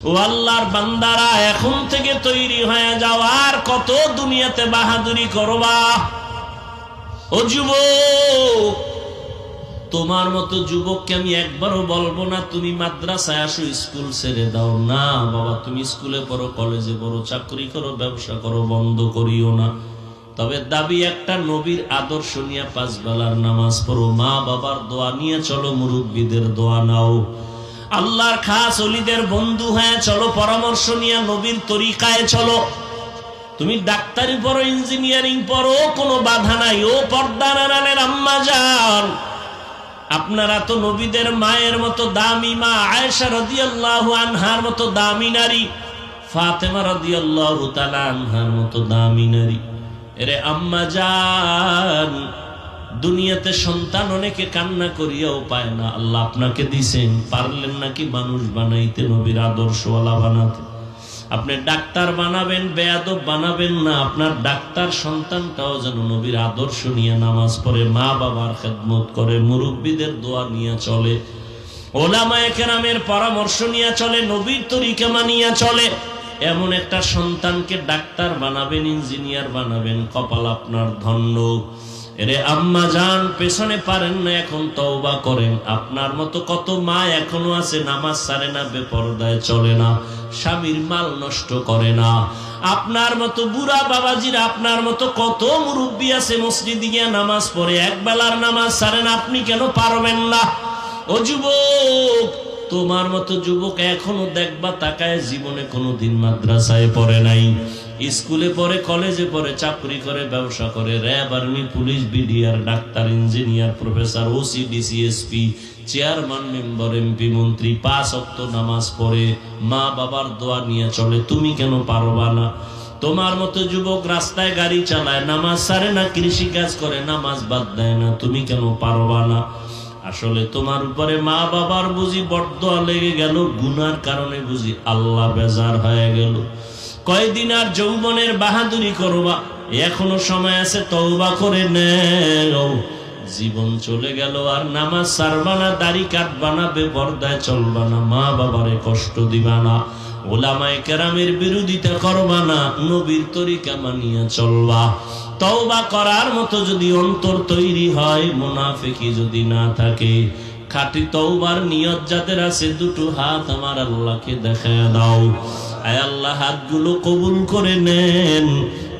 ও আল্লাহর বান্দারা, এখন থেকে তৈরি হয়ে যাও, আর কত দুনিয়াতে বাহাদুরি করবা? ও যুবক, তোমার মতো যুবককে আমি একবারও বলব না, তুমি মাদ্রাসায় আসো, স্কুল ছেড়ে দাও। না, বাবা, তুমি স্কুলে পড়ো, কলেজে পড়ো, চাকরি করো, ব্যবসা করো, বন্ধ করিও না। তবে দাবি একটা, নবীর আদর্শ নিয়ে পাঁচ বেলার নামাজ পড়ো। মা বাবার দোয়া নিয়ে চলো, মুরব্বীদের দোয়া নাও। আল্লাহর খাস অলিদের বন্ধু হয়ে, চলো পরামর্শ নিয়ে নবীর তরিকায় চলো। তুমি ডাক্তারি পড়ো ইঞ্জিনিয়ারিং পড়ো, কোনো বাধা নাই। ও পর্দার আড়ালের আম্মা যান আপনারা তো নবীদের মায়ের মতো দামি মা, আয়েশা রাদিয়াল্লাহু আনহার মতো দামি নারী, ফাতেমা রাদিয়াল্লাহু তাআলা আনহার মতো দামি নারী। এরে আম্মা যান দুনিয়াতে সন্তান অনেকে কান্না করিয়াও পায় না। আল্লাহ আপনাকে দিছেন, পারলেন নাকি মানুষ বানাইতে, নবীর আদর্শওয়ালা বানাতে? আপনি ডাক্তার বানাবেন, বেয়াদব বানাবেন না, আপনার ডাক্তার সন্তানটাও যেন নবীর আদর্শ নিয়ে নামাজ পড়ে, মা বাবার খেদমত করে, মুরব্বীদের দোয়া নিয়ে চলে, ওলামায়ে পরামর্শ নিয়ে চলে, নবীর তরিকা মানিয়া চলে। এমন একটা সন্তানকে ডাক্তার বানাবেন, ইঞ্জিনিয়ার বানাবেন, কপাল আপনার ধন্য। এরে আম্মা যান, পেছনে পারেন না, এখন তওবা করেন। আপনার মতো কত মা এখনও আছে, নামাজ সারে না, বেপরদায় চলে না, স্বামীর মাল নষ্ট করে না। আপনার মতো বুড়া বাবাজিরা, আপনার মতো কত মুরব্বী আছে, মসজিদ গিয়া নামাজ পড়ে এক বেলার নামাজ সারেন আপনি কেন পারবেন না? ও যুবক তোমার মতো যুবক এখনও দেখবা তাকায় জীবনে কোনোদিন মাদ্রাসায় পড়ে নাই। স্কুলে পড়ে, কলেজে পড়ে, চাকরি করে, ব্যবসা করে, RAB, army, police, BDR, doctor, engineer, professor OC DC SP chairman, member, MP, মন্ত্রী, পাঁচ অক্ত নামাজ পড়ে, মা বাবার দোয়া নিয়ে চলে, তুমি কেন পারবা না? তোমার মতো যুবক রাস্তায় গাড়ি চালায়, নামাজ সারে না কৃষি কাজ করে, নামাজ বাদ দেয় না, তুমি কেন পারবা না? আসলে তোমার উপরে মা বাবার বুঝি বড্ড লেগে গেল, গুনার কারণে বুঝি আল্লাহ বেজার হয়ে গেল। কয়দিন আর যৌবনের বাহাদুরি করবা, এখনও সময় আছে তওবা করে নেও। জীবন চলে গেল আর নামাজ সারবানা দাড়ি কাটবা না বেপর্দায় চলবা না, মা বাবারে কষ্ট দিবা না। ওলামায় কেরামের বিরোধিতা করবা না নবীর তরিকা মানিয়া চলবা। তওবা করার মতো যদি অন্তর তৈরি হয়, মুনাফিকি যদি না থাকে, খাঁটি তওবার নিয়ত যাদের আছে, দুটো হাত আমার আল্লাহকে দাও। আয় আল্লাহ, হাতগুলো কবুল করে নেন,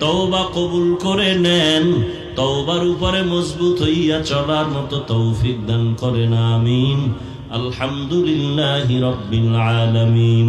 তওবা কবুল করে নেন। তওবার উপরে মজবুত হইয়া চলার মতো তৌফিক দান করেন, আমিন। আলহামদুলিল্লাহি রাব্বিল আলামিন।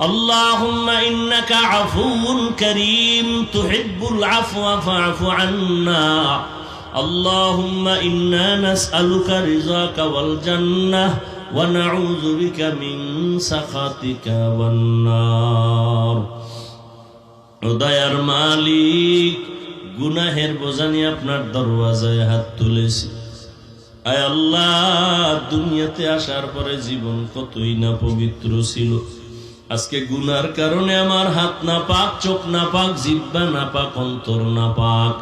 اللهم إنك عفو كريم تحب العفو فاعف عنا اللهم إنا نسألك رضاك والجنة ونعوذ بك من سخطك والنار দয়ার মালিক গুনাহের বোঝানি আপনার দরওয়াজায় হাত তুলেছি আয় আল্লাহ দুনিয়াতে আসার পরে জীবন কতই না পবিত্র ছিল আজকে গুনার কারণে আমার হাত না পাক চোখ না পাক জিব্বা না পাক অন্তর না পাক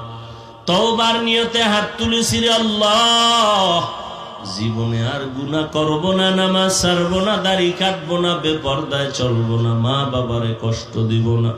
তওবার নিয়তে হাত তুলেছি আল্লাহ। জীবনে আর গুনা করব না, নামাজ সারবো না, দাড়ি কাটবো না, বেপর্দায় চলবো না মা বাবারে কষ্ট দিব না।